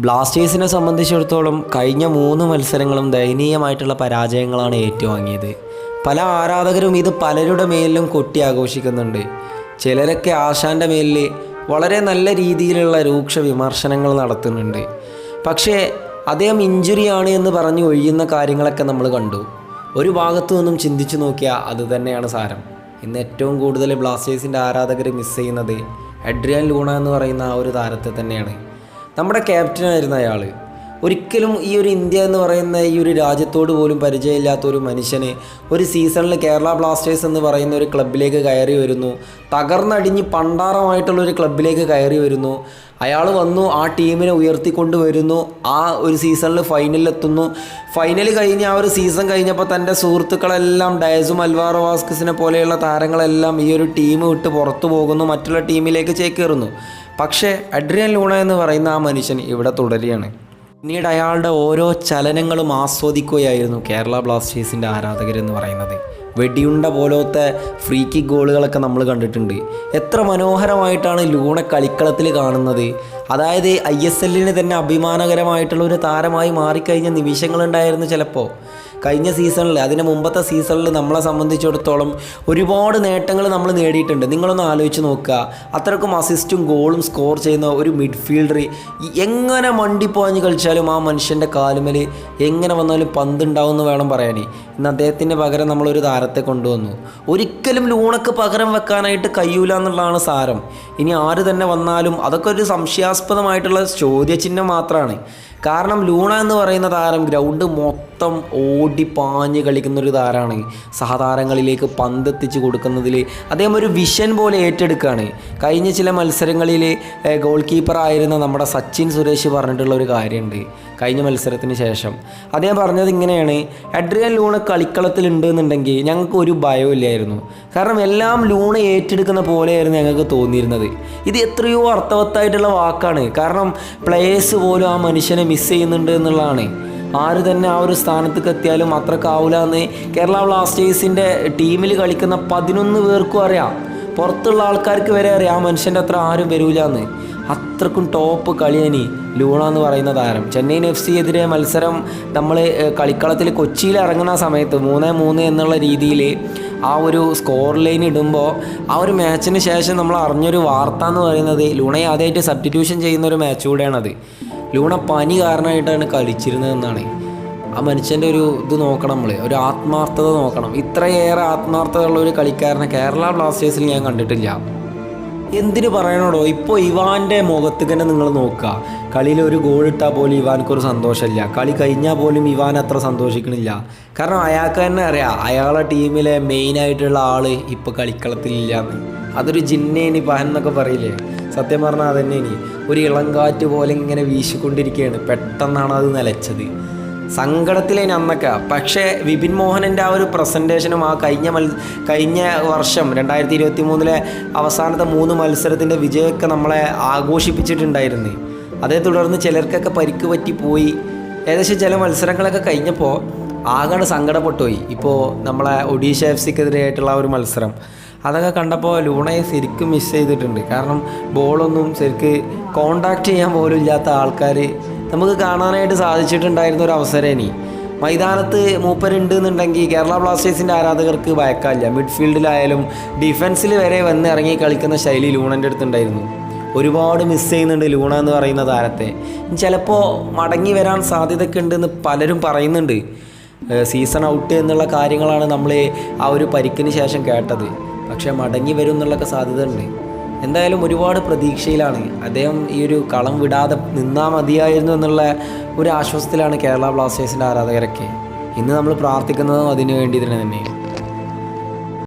ബ്ലാസ്റ്റേഴ്സിനെ സംബന്ധിച്ചിടത്തോളം കഴിഞ്ഞ മൂന്ന് മത്സരങ്ങളും ദയനീയമായിട്ടുള്ള പരാജയങ്ങളാണ് ഏറ്റുവാങ്ങിയത്. പല ആരാധകരും ഇത് പലരുടെ മേലിലും കൊട്ടി ആഘോഷിക്കുന്നുണ്ട്. ചിലരൊക്കെ ആശാന്റെ മേലിൽ വളരെ നല്ല രീതിയിലുള്ള രൂക്ഷ വിമർശനങ്ങൾ നടത്തുന്നുണ്ട്. പക്ഷേ അദ്ദേഹം ഇഞ്ചുറിയാണ് എന്ന് പറഞ്ഞ് ഒഴിയുന്ന കാര്യങ്ങളൊക്കെ നമ്മൾ കണ്ടു. ഒരു ഭാഗത്തു നിന്നും ചിന്തിച്ചു നോക്കിയാൽ അത് തന്നെയാണ് സാരം. ഇന്ന് ഏറ്റവും കൂടുതൽ ബ്ലാസ്റ്റേഴ്സിന്റെ ആരാധകർ മിസ് ചെയ്യുന്നത് എഡ്രിയൻ ലൂണ എന്ന് പറയുന്ന ആ ഒരു താരത്തെ തന്നെയാണ്. നമ്മുടെ ക്യാപ്റ്റനായിരുന്ന അയാൾ ഒരിക്കലും ഈ ഒരു ഇന്ത്യ എന്ന് പറയുന്ന ഈ ഒരു രാജ്യത്തോട് പോലും പരിചയമില്ലാത്ത ഒരു മനുഷ്യന് ഒരു സീസണിൽ കേരള ബ്ലാസ്റ്റേഴ്സ് എന്ന് പറയുന്ന ഒരു ക്ലബിലേക്ക് കയറി വരുന്നു. തകർന്നടിഞ്ഞ് പണ്ടാറമായിട്ടുള്ള ഒരു ക്ലബിലേക്ക് കയറി വരുന്നു. അയാൾ വന്നു ആ ടീമിനെ ഉയർത്തിക്കൊണ്ട് വരുന്നു. ആ ഒരു സീസണിൽ ഫൈനലിലെത്തുന്നു ഫൈനൽ കഴിഞ്ഞ് ആ ഒരു സീസൺ കഴിഞ്ഞപ്പോൾ തന്റെ സുഹൃത്തുക്കളെല്ലാം ഡയസും അൽവാറോ വാസ്കസിനെ പോലെയുള്ള താരങ്ങളെല്ലാം ഈ ഒരു ടീം വിട്ട് പുറത്തു പോകുന്നു. മറ്റുള്ള ടീമിലേക്ക് ചേക്കേറുന്നു. പക്ഷേ അഡ്രിയൻ ലൂണ എന്ന് പറയുന്ന ആ മനുഷ്യൻ ഇവിടെ തുടരുകയാണ്. പിന്നീട് അയാളുടെ ഓരോ ചലനങ്ങളും ആസ്വദിക്കുകയായിരുന്നു കേരള ബ്ലാസ്റ്റേഴ്സിന്റെ ആരാധകരെന്ന് പറയുന്നത്. വെടിയുണ്ട പോലത്തെ ഫ്രീ കിക്ക് ഗോളുകളൊക്കെ നമ്മൾ കണ്ടിട്ടുണ്ട്. എത്ര മനോഹരമായിട്ടാണ് ലൂണ കളിക്കളത്തിൽ കാണുന്നത്. അതായത് ഐ എസ് എല്ലിന് തന്നെ അഭിമാനകരമായിട്ടുള്ള ഒരു താരമായി മാറിക്കഴിഞ്ഞ നിമിഷങ്ങളുണ്ടായിരുന്നു ചിലപ്പോൾ കഴിഞ്ഞ സീസണിൽ അതിന് മുമ്പത്തെ സീസണിൽ നമ്മളെ സംബന്ധിച്ചിടത്തോളം ഒരുപാട് നേട്ടങ്ങൾ നമ്മൾ നേടിയിട്ടുണ്ട്. നിങ്ങളൊന്ന് ആലോചിച്ച് നോക്കുക. അത്രക്കും അസിസ്റ്റും ഗോളും സ്കോർ ചെയ്യുന്ന ഒരു മിഡ്ഫീൽഡർ എങ്ങനെ മണ്ടിപ്പോഞ്ഞ് കളിച്ചാലും ആ മനുഷ്യന്റെ കാലുമേൽ എങ്ങനെ വന്നാലും പന്തുണ്ടാവും എന്ന് വേണം പറയാൻ ഇന്ന് അദ്ദേഹത്തിന് പകരം നമ്മളൊരു താരത്തെ കൊണ്ടുവന്നു. ഒരിക്കലും ലൂണക്ക് പകരം വെക്കാനായിട്ട് കഴിയൂല എന്നുള്ളതാണ് സാരം. ഇനി ആര് തന്നെ വന്നാലും അതൊക്കെ ഒരു സംശയാസ്പദമായിട്ടുള്ള ചോദ്യചിഹ്നം മാത്രമാണ് കാരണം ലൂണ എന്ന് പറയുന്ന താരം ഗ്രൗണ്ട് മൊത്തം ഓടി പാഞ്ഞ് കളിക്കുന്ന ഒരു താരമാണ് സഹതാരങ്ങളിലേക്ക് പന്തെത്തിച്ച് കൊടുക്കുന്നതിൽ അദ്ദേഹം ഒരു വിഷൻ പോലെ ഏറ്റെടുക്കുകയാണ് കഴിഞ്ഞ ചില മത്സരങ്ങളിൽ ഗോൾ കീപ്പറായിരുന്ന നമ്മുടെ സച്ചിൻ സുരേഷ് പറഞ്ഞിട്ടുള്ള ഒരു കാര്യമുണ്ട് കഴിഞ്ഞ മത്സരത്തിന് ശേഷം. അദ്ദേഹം പറഞ്ഞത് ഇങ്ങനെയാണ് അഡ്രിയൻ ലൂണ കളിക്കളത്തിലുണ്ട് എന്നുണ്ടെങ്കിൽ ഞങ്ങൾക്ക് ഒരു ഭയവും ഇല്ലായിരുന്നു. കാരണം എല്ലാം ലൂണ ഏറ്റെടുക്കുന്ന പോലെയായിരുന്നു ഞങ്ങൾക്ക് തോന്നിയിരുന്നത്. ഇത് എത്രയോ അർത്ഥവത്തായിട്ടുള്ള വാക്കാണ്. കാരണം പ്ലേയേഴ്സ് പോലും ആ മനുഷ്യനെ മിസ് ചെയ്യുന്നുണ്ട് എന്നുള്ളതാണ്. ആര് തന്നെ ആ ഒരു സ്ഥാനത്തേക്ക് എത്തിയാലും അത്രക്കാവില്ല എന്ന് കേരള ബ്ലാസ്റ്റേഴ്സിന്റെ ടീമിൽ കളിക്കുന്ന പതിനൊന്ന് പേർക്കും അറിയാം. പുറത്തുള്ള ആൾക്കാർക്ക് വരെ അറിയാം ആ മനുഷ്യന്റെ അത്ര ആരും വരൂല എന്ന്. അത്രക്കും ടോപ്പ് കളിയനി ലൂണ എന്ന് പറയുന്ന താരം. ചെന്നൈയിൻ എഫ് സി എതിരെ മത്സരം നമ്മൾ കളിക്കളത്തിൽ കൊച്ചിയിൽ ഇറങ്ങുന്ന സമയത്ത് മൂന്ന് മൂന്ന് എന്നുള്ള രീതിയിൽ ആ ഒരു സ്കോർ ലൈൻ ഇടുമ്പോൾ ആ ഒരു മാച്ചിന് ശേഷം നമ്മൾ അറിഞ്ഞൊരു വാർത്ത എന്ന് പറയുന്നത് ലൂണയെ ആദ്യമായിട്ട് സബ്സ്റ്റിറ്റ്യൂഷൻ ചെയ്യുന്ന ഒരു മാച്ച് അത് ലൂണ പനി കാരണമായിട്ടാണ് കളിച്ചിരുന്നതെന്നാണ് ആ മനുഷ്യന്റെ ഒരു ഇത് നോക്കണം നമ്മൾ ഒരു ആത്മാർത്ഥത നോക്കണം. ഇത്രയേറെ ആത്മാർത്ഥതയുള്ള ഒരു കളിക്കാരനെ കേരള ബ്ലാസ്റ്റേഴ്സിൽ ഞാൻ കണ്ടിട്ടില്ല. എന്തിനു പറയണോടോ? ഇപ്പോൾ ഇവാന്റെ മുഖത്ത് തന്നെ നിങ്ങൾ നോക്കുക. കളിയിൽ ഒരു ഗോൾ ഇട്ടാൽ പോലും ഇവാൻക്കൊരു സന്തോഷമില്ല. കളി കഴിഞ്ഞാൽ പോലും ഇവാൻ അത്ര സന്തോഷിക്കണില്ല. കാരണം അയാൾക്ക് തന്നെ അറിയാം അയാളെ ടീമിലെ മെയിനായിട്ടുള്ള ആൾ ഇപ്പോൾ കളിക്കളത്തിലില്ല എന്ന് അതൊരു ജിന്നേനി പഹൻ എന്നൊക്കെ പറയില്ലേ? സത്യം പറഞ്ഞാൽ അതന്നെ ഇനി. ഒരു ഇളങ്കാറ്റ് പോലെ ഇങ്ങനെ വീശിക്കൊണ്ടിരിക്കുകയാണ് പെട്ടെന്നാണ് അത് നിലച്ചത്. സങ്കടത്തിലേനി അന്നൊക്കെ പക്ഷേ വിപിൻ മോഹനന്റെ ആ ഒരു പ്രസന്റേഷനും ആ കഴിഞ്ഞ മൽ കഴിഞ്ഞ വർഷം രണ്ടായിരത്തി ഇരുപത്തി മൂന്നിലെ അവസാനത്തെ മൂന്ന് മത്സരത്തിന്റെ വിജയമൊക്കെ നമ്മളെ ആഘോഷിപ്പിച്ചിട്ടുണ്ടായിരുന്നു. അതേ തുടർന്ന് ചിലർക്കൊക്കെ പരിക്ക് പറ്റി പോയി. ഏകദേശം ചില മത്സരങ്ങളൊക്കെ കഴിഞ്ഞപ്പോൾ ആകെ സങ്കടപ്പെട്ടുപോയി. ഇപ്പോൾ നമ്മളെ ഒഡീഷ എഫ് സിക്കെതിരെയായിട്ടുള്ള ഒരു മത്സരം. അതൊക്കെ കണ്ടപ്പോൾ ലൂണയെ ശരിക്കും മിസ് ചെയ്തിട്ടുണ്ട്. കാരണം ബോളൊന്നും ശരിക്ക് കോണ്ടാക്ട് ചെയ്യാൻ പോലും ഇല്ലാത്ത ആൾക്കാർ നമുക്ക് കാണാനായിട്ട് സാധിച്ചിട്ടുണ്ടായിരുന്ന ഒരു അവസരം ഇനി. മൈതാനത്ത് മൂപ്പരുണ്ട് എന്നുണ്ടെങ്കിൽ കേരള ബ്ലാസ്റ്റേഴ്സിന്റെ ആരാധകർക്ക് ഭയക്കാനില്ല. മിഡ്ഫീൽഡിലായാലും ഡിഫൻസിൽ വരെ വന്ന് ഇറങ്ങി കളിക്കുന്ന ശൈലി ലൂണന്റെ അടുത്തുണ്ടായിരുന്നു. ഒരുപാട് മിസ് ചെയ്യുന്നുണ്ട് ലൂണ എന്ന് പറയുന്ന താരത്തെ. ചിലപ്പോൾ മടങ്ങി വരാൻ സാധ്യതയൊക്കെ ഉണ്ടെന്ന് പലരും പറയുന്നുണ്ട്. സീസൺ ഔട്ട് എന്നുള്ള കാര്യങ്ങളാണ് നമ്മൾ ആ ഒരു പരിക്കിന് ശേഷം കേട്ടത്. പക്ഷേ മടങ്ങി വരും എന്നുള്ളൊക്കെ സാധ്യത ഉണ്ട് എന്തായാലും ഒരുപാട് പ്രതീക്ഷയിലാണ്. അദ്ദേഹം ഈ ഒരു കളം വിടാതെ നിന്നാൽ മതിയായിരുന്നു എന്നുള്ള ഒരു ആശ്വാസത്തിലാണ് കേരള ബ്ലാസ്റ്റേഴ്സിന്റെ ആരാധകരൊക്കെ. ഇന്ന് നമ്മൾ പ്രാർത്ഥിക്കുന്നതും അതിനു വേണ്ടി തന്നെ തന്നെയാണ്.